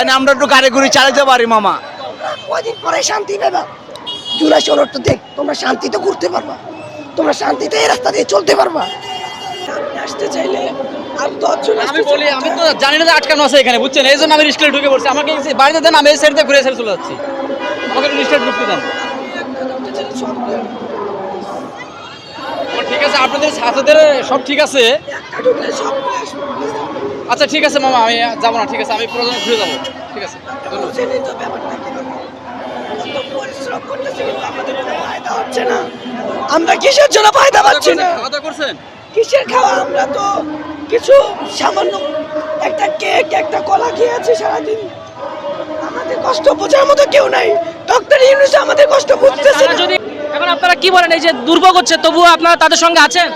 জানি আমরা একটু গাড়ি গুড়ি চালাতে পারি মামা। কদিন পরে শান্তি পাবা? জুলাই ষোলোটা দেখ তোমরা শান্তিতে ঘুরতে পারবা। তোমরা শান্তিতে এই রাস্তা দিয়ে চলতে পারবা। আসতে চাইলে আমি বলি আমি তো জানি না যে আটকানো আছে এখানে বুঝছেন? এই জন্য আমি রিস্কেলে ঢুকে পড়ছি। আমাকে এই বাড়িতে দেন আমি এই সাইডে ঘুরে সাইড চলে যাচ্ছি। আমাকে একটু রিস্কেলে ঢুকতে দেন। ও, ঠিক আছে আপনাদের ছাত্রদের সব ঠিক আছে? আচ্ছা ঠিক আছে মামা আমি যাব না ঠিক আছে আমি প্রয়োজন ঘুরে যাব। ঠিক আছে আমরা কিসের জন্য ফায়দা পাচ্ছি না? করছেন? কিসের খাওয়া? আমরা তো কিছু সামান্য একটা কেক একটা কলা খেয়েছি সারাদিন। আমাদের কষ্ট বোঝার মতো কেউ নাই। ডক্টর ইউনুস আমাদের কষ্ট বুঝতেছে তারা না। যদি এখন আপনারা কি বলেন এই যে দুর্ভোগ হচ্ছে তবুও আপনারা তাদের সঙ্গে আছেন?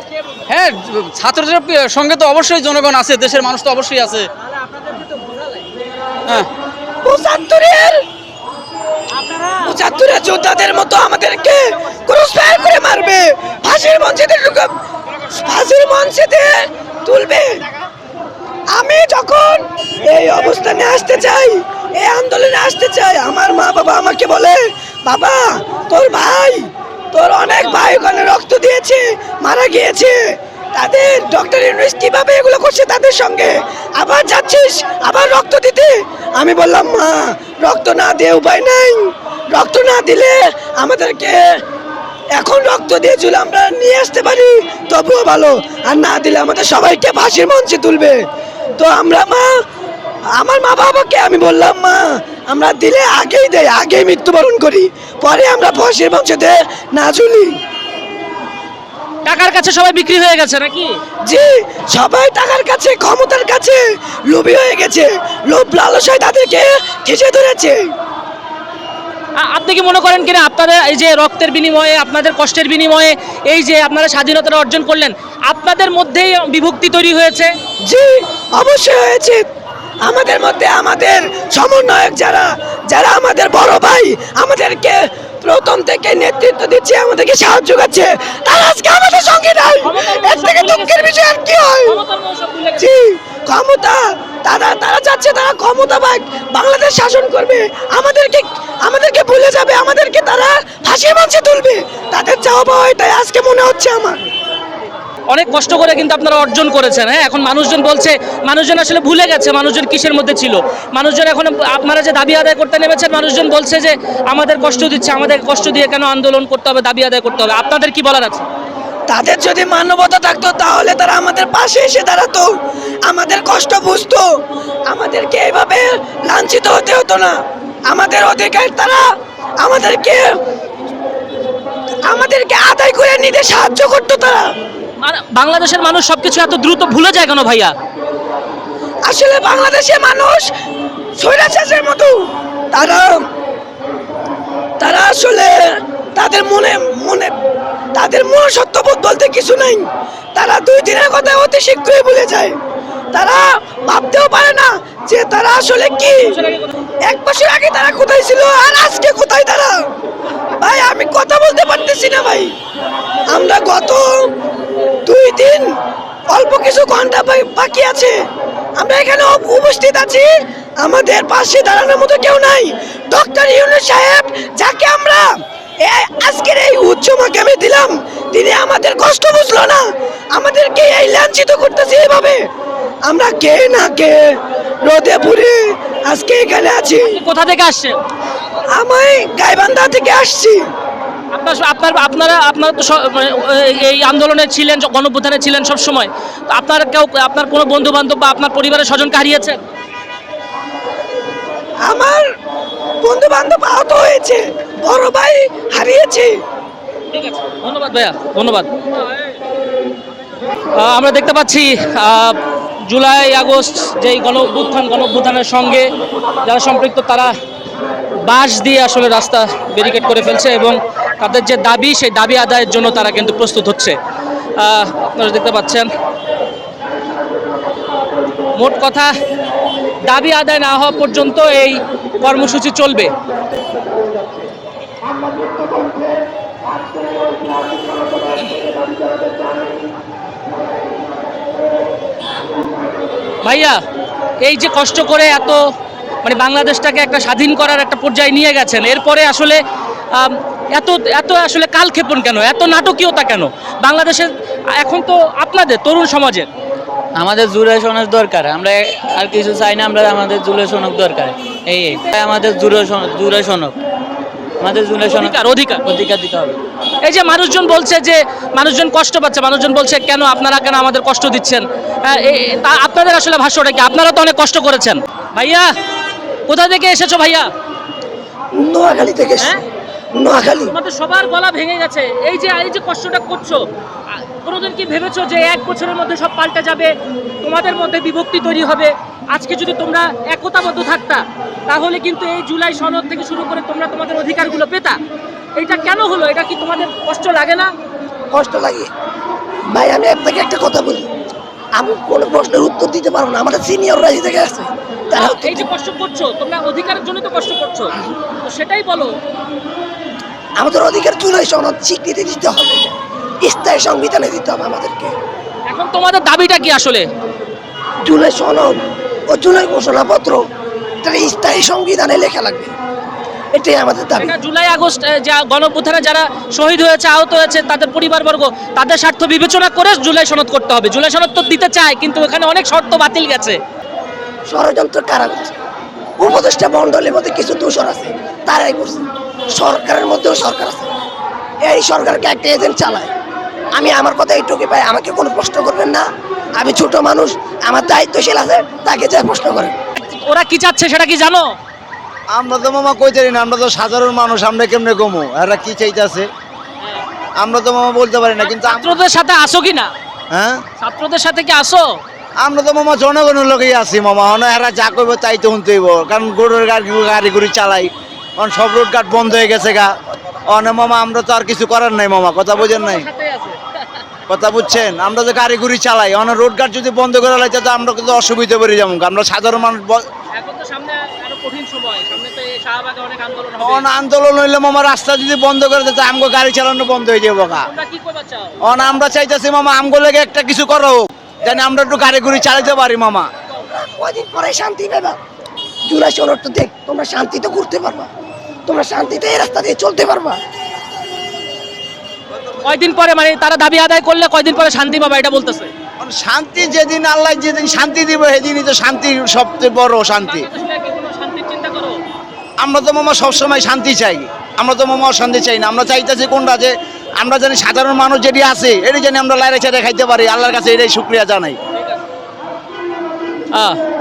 হ্যাঁ ছাত্রদের সঙ্গে তো অবশ্যই জনগণ আছে দেশের মানুষ তো অবশ্যই আছে। হ্যাঁ। পঁচাত্তরের পঁচাত্তরের যোদ্ধাদের মতো আমাদেরকে করে মারবে। ফাঁসির মঞ্চেতে ঢুকে ফাঁসির মঞ্চেতে তুলবে। আমি যখন এই অবস্থানে আসতে চাই এই আন্দোলনে আসতে চাই আমার মা বাবা আমাকে বলে বাবা তোর ভাই তোর অনেক ভাই ওখানে রক্ত দিয়েছে, মারা গিয়েছে। তাদের ডক্টর ইউনুস কীভাবে এগুলো করছে তাদের সঙ্গে? আবার যাচ্ছিস, আবার রক্ত দিতে? আমি বললাম, মা, রক্ত না দিয়ে উপায় নাই। রক্ত না দিলে আমাদেরকে এখন রক্ত দিয়ে চুলে আমরা নিয়ে আসতে পারি। তবুও ভালো। আর না দিলে আমাদের সবাইকে ফাঁসির মঞ্চে তুলবে। তো আমরা, মা, আমার মা বাবাকে আমি বললাম, মা আমরা দিলে আগেই দেয় আগেই মৃত্যুবরণ করি। পরে আমরা ফাঁসির দে না ঝুলি। টাকার কাছে সবাই বিক্রি হয়ে গেছে নাকি? জি সবাই টাকার কাছে ক্ষমতার কাছে লোভী হয়ে গেছে। লোভ লালসায় তাদেরকে খেসে ধরেছে। আপনি কি মনে করেন কিনা আপনাদের এই যে রক্তের বিনিময়ে আপনাদের কষ্টের বিনিময়ে এই যে আপনারা স্বাধীনতা অর্জন করলেন আপনাদের মধ্যেই বিভক্তি তৈরি হয়েছে? জি অবশ্যই হয়েছে। আমাদের মধ্যে আমাদের সমন্বয়ক যারা যারা আমাদের বড় ভাই, আমাদেরকে প্রথম থেকে নেতৃত্ব দিচ্ছে, আমাদেরকে সাহায্য করছে, তারা আজকে আমাদের সঙ্গে নাই। এর থেকে দুঃখের বিষয় আর কি হয়? জি, ক্ষমতা, তারা তারা চাচ্ছে, তারা ক্ষমতা পাক, বাংলাদেশ শাসন করবে। আমাদেরকে আমাদেরকে ভুলে যাবে, আমাদেরকে তারা ফাঁসির মঞ্চে তুলবে। তাদের চাওয়া পাওয়া এটাই আজকে মনে হচ্ছে আমার। অনেক কষ্ট করে কিন্তু আপনারা অর্জন করেছেন হ্যাঁ? এখন মানুষজন বলছে, মানুষজন আসলে ভুলে গেছে মানুষজন কিসের মধ্যে ছিল। মানুষজন এখন আপনারা যে দাবি আদায় করতে নেমেছেন, মানুষজন বলছে যে আমাদের কষ্ট দিচ্ছে, আমাদের কষ্ট দিয়ে কেন আন্দোলন করতে হবে, দাবি আদায় করতে হবে। আপনাদের কি বলার আছে? তাদের যদি মানবতা থাকতো তাহলে তারা আমাদের পাশে এসে দাঁড়াতো, আমাদের কষ্ট বুঝতো, আমাদেরকে এইভাবে লাঞ্ছিত হতে হতো না। আমাদের অধিকার তারা আমাদেরকে আমাদেরকে আদায় করে নিতে সাহায্য করতো তারা। বাংলাদেশের মানুষ সবকিছু এত দ্রুত ভুলে যায় কেন ভাইয়া? আসলে বাংলাদেশের মানুষ স্বৈরাচারের মতো। তারা তারা আসলে তাদের মনে মনে, তাদের মনসত্ত্ববোধ বলতে কিছু নাই। তারা দুই দিনের কথা অতি শীঘ্রই ভুলে যায়। তারা ভাবতেও পারে না যে তারা আসলে কি। এক বছর আগে তারা কোথায় ছিল আর আজকে কোথায় তারা? ভাই, আমি কথা বলতে পারতেছি না ভাই। আমরা গত দুই দিন অল্প কিছু ঘণ্টা বাকি আছে। আমরা এখানে উপস্থিত আছি। আমাদের পাশে দাঁড়ানোর মতো কেউ নাই। ডক্টর ইউনুস সাহেব যাকে আমরা আজকের এই উচ্চ মাকামে দিলাম তিনি আমাদের কষ্ট বুঝলো না। আমাদেরকে এই লাঞ্ছিত করতেছে এইভাবে। আমরা কে না কে রোদে পুরে আজকে এখানে আছি। কোথা থেকে আসছেন? আমি গাইবান্ধা থেকে আসছি। আপনার আপনার আপনারা আপনারা তো মানে, এই আন্দোলনে ছিলেন গণপ্রধানে ছিলেন সব সময় তো আপনার কেউ আপনার কোনো বন্ধু বান্ধব বা আপনার পরিবারের স্বজনকে হারিয়েছেন আমার বন্ধু বান্ধব আহত হয়েছে বড় ভাই হারিয়েছে। ঠিক আছে ধন্যবাদ ভাইয়া ধন্যবাদ। আমরা দেখতে পাচ্ছি জুলাই আগস্ট যেই গণ অভ্যুত্থান গণ অভ্যুত্থানের সঙ্গে যারা সম্পৃক্ত তারা বাঁশ দিয়ে আসলে রাস্তা ব্যারিকেড করে ফেলছে এবং তাদের যে দাবি, সেই দাবি আদায়ের জন্য তারা কিন্তু প্রস্তুত হচ্ছে। আপনারা দেখতে পাচ্ছেন। মোট কথা, দাবি আদায় না হওয়া পর্যন্ত এই কর্মসূচি চলবে। ভাইয়া, এই যে কষ্ট করে এত মানে বাংলাদেশটাকে একটা স্বাধীন করার একটা পর্যায়ে নিয়ে গেছেন, এরপরে আসলে এত এত আসলে কালক্ষেপণ কেন? এত নাটকীয়তা কেন? বাংলাদেশের এখন তো আপনাদের তরুণ সমাজের। আমাদের জুড়ে সনক দরকার। আমরা আর কিছু চাই না আমরা আমাদের জুড়ে সনক দরকার। এই আমাদের জুড়ে জুড়ে সনক আমাদের জুড়ে সনক অধিকার অধিকার। দিতে হবে। এই যে মানুষজন বলছে যে মানুষজন কষ্ট পাচ্ছে মানুষজন বলছে কেন আপনারা কেন আমাদের কষ্ট দিচ্ছেন? হ্যাঁ, এ- এ- তা আপনাদের আসলে ভাষ্যটা কি? আপনারা তো অনেক কষ্ট করেছেন। ভাইয়া কোথা থেকে এসেছ ভাইয়া? নোয়াখালী থেকে হ্যাঁ? নোয়াখালী। তোমাদের সবার গলা ভেঙে গেছে। এই যে এই যে কষ্টটা করছ কোনোদিন কি ভেবেছো যে এক বছরের মধ্যে সব পাল্টে যাবে? তোমাদের মধ্যে বিভক্তি তৈরি হবে। আজকে যদি তোমরা একতাবদ্ধ থাকতা তাহলে কিন্তু এই জুলাই সনদ থেকে শুরু করে তোমরা তোমাদের অধিকারগুলো পেতা। এটা কেন হলো? এটা কি তোমাদের কষ্ট লাগে না? কষ্ট লাগে। ভাই আমি আপনাকে একটা কথা বলি। আমি কোনো প্রশ্নের উত্তর দিতে পারব না। আমাদের সিনিয়ররা এই জায়গায় আছে তারা এই যে কষ্ট করছ তোমরা অধিকারের জন্য তো কষ্ট করছ। তো সেটাই বলো। আমাদের অধিকার জুলাই সনদ স্বীকৃতি দিতে হবে। স্থায়ী সংবিধানে দিতে হবে আমাদেরকে। এখন তোমাদের দাবিটা কি আসলে? জুলাই সনদ ও জুলাই ঘোষণাপত্র এটা স্থায়ী সংবিধানে লেখা লাগবে। এটাই আমাদের দাবি। জুলাই আগস্ট যা গণপুথানে যারা শহীদ হয়েছে আহত হয়েছে তাদের পরিবারবর্গ তাদের স্বার্থ বিবেচনা করে জুলাই সনদ করতে হবে। জুলাই সনদ তো দিতে চায় কিন্তু ওখানে অনেক শর্ত বাতিল গেছে। ষড়যন্ত্র কারা করছে? উপদেষ্টা মন্ডলের মধ্যে কিছু দূষণ আছে তারাই করছে। সরকারের মধ্যেও সরকার আছে। এই সরকারকে একটা এজেন্ট চালায়। আমি আমার কথা এইটুকু পাই আমাকে কোনো প্রশ্ন করবেন না। আমি ছোট মানুষ আমার দায়িত্বশীল আছে তাকে যা প্রশ্ন করেন ওরা কি চাচ্ছে সেটা কি জানো? আমরা তো মামা কইতে না আমরা তো সাধারণ মানুষ আমরা কেমনে কমু এরা কি চাইতেছে? আমরা তো মামা বলতে পারি না কিন্তু ছাত্রদের সাথে আসো কি না? হ্যাঁ? ছাত্রদের সাথে কি আসো? আমরা তো মামা জনগণের লোকেই আছি মামা অনেক এরা যা করব তাই তো শুনতে হইব। কারণ গরুর গাড়ি গাড়ি গুড়ি চালাই। কারণ সব রোড ঘাট বন্ধ হয়ে গেছে গা। অনেক মামা আমরা তো আর কিছু করার নাই মামা কথা বোঝেন নাই? কথা বুঝছেন? আমরা তো গাড়ি গুড়ি চালাই অনেক রোড ঘাট যদি বন্ধ করে লাইতে তো আমরা কিন্তু অসুবিধা পড়ে যাব। আমরা সাধারণ মানুষ অন আন্দোলন হইলে মামা রাস্তা যদি বন্ধ করে দিতে আমগো গাড়ি চালানো বন্ধ হয়ে যাব গা। অন আমরা চাইতেছি মামা আমগো লেগে একটা কিছু করো হোক। জানি আমরা একটু গাড়ি গুড়ি চালাতে পারি মামা। কদিন পরে শান্তি পাবা? জুলাই সনদ তো দেখ তোমরা শান্তিতে ঘুরতে পারবা। তোমরা শান্তিতে এই রাস্তা দিয়ে চলতে পারবা। কয়দিন পরে মানে তারা দাবি আদায় করলে কয়দিন পরে শান্তি পাবা এটা বলতেছে। শান্তি যেদিন আল্লাহ যেদিন শান্তি দিব সেদিনই তো শান্তি সবচেয়ে বড় শান্তি। বাংলাদেশে কি কোনো শান্তির চিন্তা করো আমরা তো মামা সবসময় শান্তি চাই। আমরা তো মামা অশান্তি চাই না। আমরা চাইতেছি কোনটা যে আমরা জানি সাধারণ মানুষ যেটি আছে, এটি জানি আমরা লাইরে ছেড়ে খাইতে পারি। আল্লাহর কাছে এটাই শুক্রিয়া জানাই। আহ।